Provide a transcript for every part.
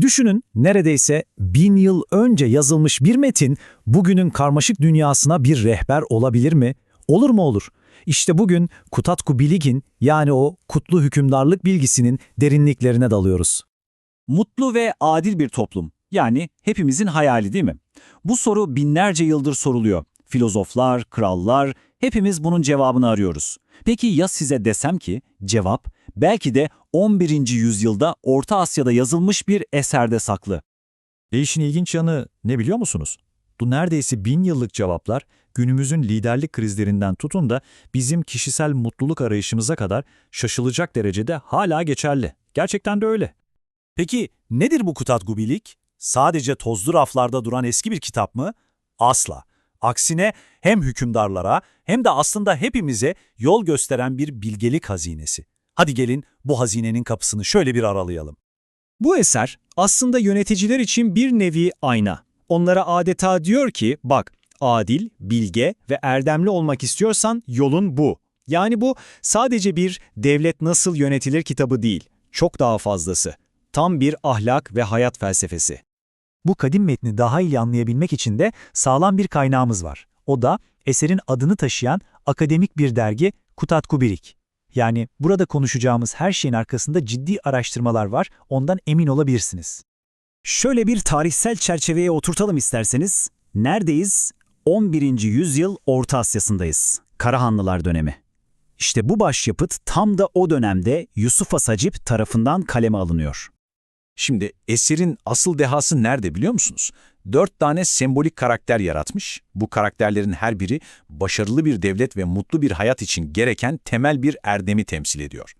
Düşünün neredeyse bin yıl önce yazılmış bir metin bugünün karmaşık dünyasına bir rehber olabilir mi? Olur mu olur? İşte bugün Kutatku Bilig'in yani o kutlu hükümdarlık bilgisinin derinliklerine dalıyoruz. Mutlu ve adil bir toplum. Yani hepimizin hayali değil mi? Bu soru binlerce yıldır soruluyor. Filozoflar, krallar, hepimiz bunun cevabını arıyoruz. Peki ya size desem ki cevap belki de 11. yüzyılda Orta Asya'da yazılmış bir eserde saklı. Ve işin ilginç yanı ne biliyor musunuz? Bu neredeyse bin yıllık cevaplar günümüzün liderlik krizlerinden tutun da bizim kişisel mutluluk arayışımıza kadar şaşılacak derecede hala geçerli. Gerçekten de öyle. Peki nedir bu Kutatku Bilik? Sadece tozlu raflarda duran eski bir kitap mı? Asla. Aksine hem hükümdarlara hem de aslında hepimize yol gösteren bir bilgelik hazinesi. Hadi gelin bu hazinenin kapısını şöyle bir aralayalım. Bu eser aslında yöneticiler için bir nevi ayna. Onlara adeta diyor ki bak adil, bilge ve erdemli olmak istiyorsan yolun bu. Yani bu sadece bir devlet nasıl yönetilir kitabı değil, çok daha fazlası. Tam bir ahlak ve hayat felsefesi. Bu kadim metni daha iyi anlayabilmek için de sağlam bir kaynağımız var. O da eserin adını taşıyan akademik bir dergi Kutatku Birik. Yani burada konuşacağımız her şeyin arkasında ciddi araştırmalar var, ondan emin olabilirsiniz. Şöyle bir tarihsel çerçeveye oturtalım isterseniz. Neredeyiz? 11. yüzyıl Orta Asya'sındayız. Karahanlılar dönemi. İşte bu başyapıt tam da o dönemde Yusuf Asacip tarafından kaleme alınıyor. Şimdi eserin asıl dehası nerede biliyor musunuz? Dört tane sembolik karakter yaratmış. Bu karakterlerin her biri başarılı bir devlet ve mutlu bir hayat için gereken temel bir erdemi temsil ediyor.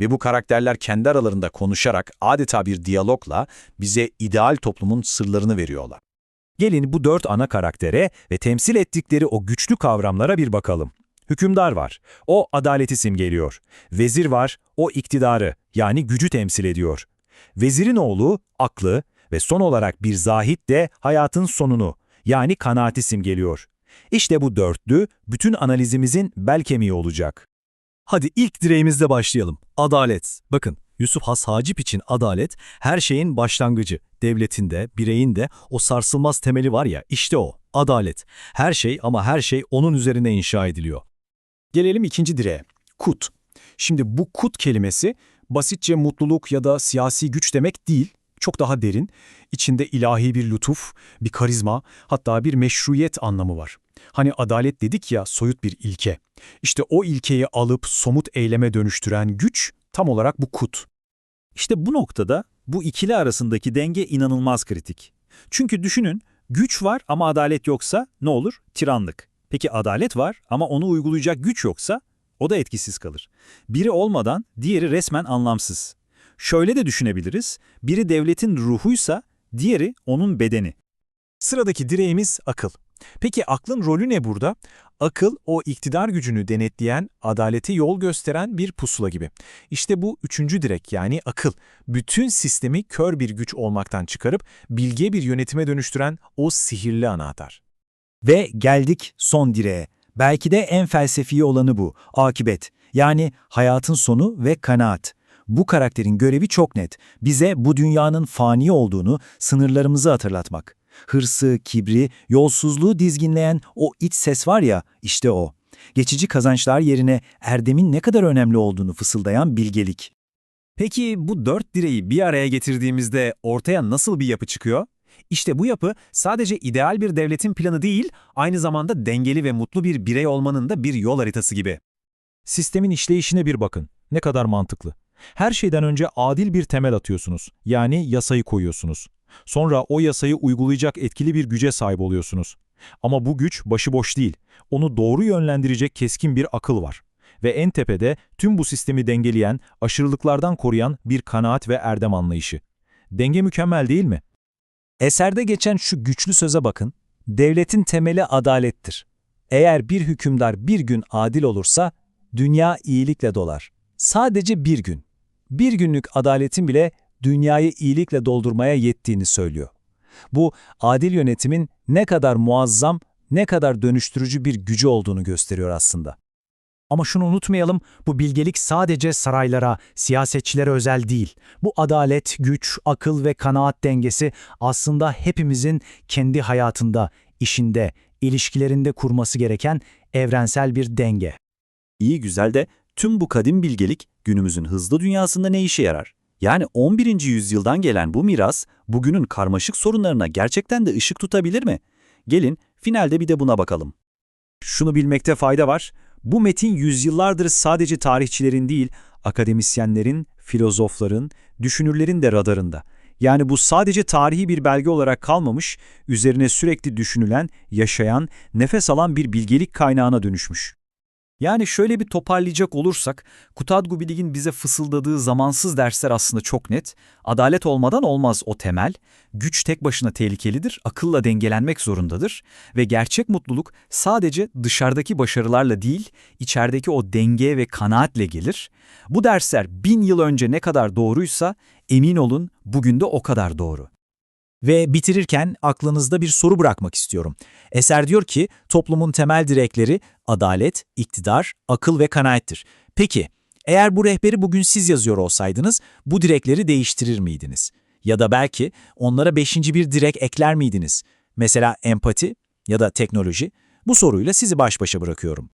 Ve bu karakterler kendi aralarında konuşarak adeta bir diyalogla bize ideal toplumun sırlarını veriyorlar. Gelin bu dört ana karaktere ve temsil ettikleri o güçlü kavramlara bir bakalım. Hükümdar var, o adaleti simgeliyor. Vezir var, o iktidarı yani gücü temsil ediyor. Vezirin oğlu aklı ve son olarak bir zahit de hayatın sonunu yani kanaati simgeliyor. İşte bu dörtlü bütün analizimizin bel kemiği olacak. Hadi ilk direğimizle başlayalım. Adalet. Bakın Yusuf Has Hacip için adalet her şeyin başlangıcı. Devletin de, bireyin de o sarsılmaz temeli var ya işte o. Adalet. Her şey ama her şey onun üzerine inşa ediliyor. Gelelim ikinci direğe. Kut. Şimdi bu kut kelimesi basitçe mutluluk ya da siyasi güç demek değil, çok daha derin. İçinde ilahi bir lütuf, bir karizma, hatta bir meşruiyet anlamı var. Hani adalet dedik ya soyut bir ilke. İşte o ilkeyi alıp somut eyleme dönüştüren güç tam olarak bu kut. İşte bu noktada bu ikili arasındaki denge inanılmaz kritik. Çünkü düşünün, güç var ama adalet yoksa ne olur? Tiranlık. Peki adalet var ama onu uygulayacak güç yoksa o da etkisiz kalır. Biri olmadan diğeri resmen anlamsız. Şöyle de düşünebiliriz, biri devletin ruhuysa diğeri onun bedeni. Sıradaki direğimiz akıl. Peki aklın rolü ne burada? Akıl o iktidar gücünü denetleyen, adalete yol gösteren bir pusula gibi. İşte bu üçüncü direk yani akıl. Bütün sistemi kör bir güç olmaktan çıkarıp bilge bir yönetime dönüştüren o sihirli anahtar. Ve geldik son direğe. Belki de en felsefi olanı bu, akibet. Yani hayatın sonu ve kanaat. Bu karakterin görevi çok net. Bize bu dünyanın fani olduğunu, sınırlarımızı hatırlatmak. Hırsı, kibri, yolsuzluğu dizginleyen o iç ses var ya, işte o. Geçici kazançlar yerine erdemin ne kadar önemli olduğunu fısıldayan bilgelik. Peki bu dört direği bir araya getirdiğimizde ortaya nasıl bir yapı çıkıyor? İşte bu yapı sadece ideal bir devletin planı değil, aynı zamanda dengeli ve mutlu bir birey olmanın da bir yol haritası gibi. Sistemin işleyişine bir bakın. Ne kadar mantıklı. Her şeyden önce adil bir temel atıyorsunuz. Yani yasayı koyuyorsunuz. Sonra o yasayı uygulayacak etkili bir güce sahip oluyorsunuz. Ama bu güç başıboş değil. Onu doğru yönlendirecek keskin bir akıl var. Ve en tepede tüm bu sistemi dengeleyen, aşırılıklardan koruyan bir kanaat ve erdem anlayışı. Denge mükemmel değil mi? Eserde geçen şu güçlü söze bakın. Devletin temeli adalettir. Eğer bir hükümdar bir gün adil olursa, dünya iyilikle dolar. Sadece bir gün. Bir günlük adaletin bile dünyayı iyilikle doldurmaya yettiğini söylüyor. Bu, adil yönetimin ne kadar muazzam, ne kadar dönüştürücü bir gücü olduğunu gösteriyor aslında. Ama şunu unutmayalım, bu bilgelik sadece saraylara, siyasetçilere özel değil. Bu adalet, güç, akıl ve kanaat dengesi aslında hepimizin kendi hayatında, işinde, ilişkilerinde kurması gereken evrensel bir denge. İyi güzel de tüm bu kadim bilgelik günümüzün hızlı dünyasında ne işe yarar? Yani 11. yüzyıldan gelen bu miras bugünün karmaşık sorunlarına gerçekten de ışık tutabilir mi? Gelin finalde bir de buna bakalım. Şunu bilmekte fayda var. Bu metin yüzyıllardır sadece tarihçilerin değil, akademisyenlerin, filozofların, düşünürlerin de radarında. Yani bu sadece tarihi bir belge olarak kalmamış, üzerine sürekli düşünülen, yaşayan, nefes alan bir bilgelik kaynağına dönüşmüş. Yani şöyle bir toparlayacak olursak, Kutadgu Bilig'in bize fısıldadığı zamansız dersler aslında çok net. Adalet olmadan olmaz o temel. Güç tek başına tehlikelidir, akılla dengelenmek zorundadır. Ve gerçek mutluluk sadece dışarıdaki başarılarla değil, içerideki o denge ve kanaatle gelir. Bu dersler bin yıl önce ne kadar doğruysa, emin olun bugün de o kadar doğru. Ve bitirirken aklınızda bir soru bırakmak istiyorum. Eser diyor ki toplumun temel direkleri adalet, iktidar, akıl ve kanaattir. Peki, eğer bu rehberi bugün siz yazıyor olsaydınız bu direkleri değiştirir miydiniz? Ya da belki onlara beşinci bir direk ekler miydiniz? Mesela empati ya da teknoloji? Bu soruyla sizi baş başa bırakıyorum.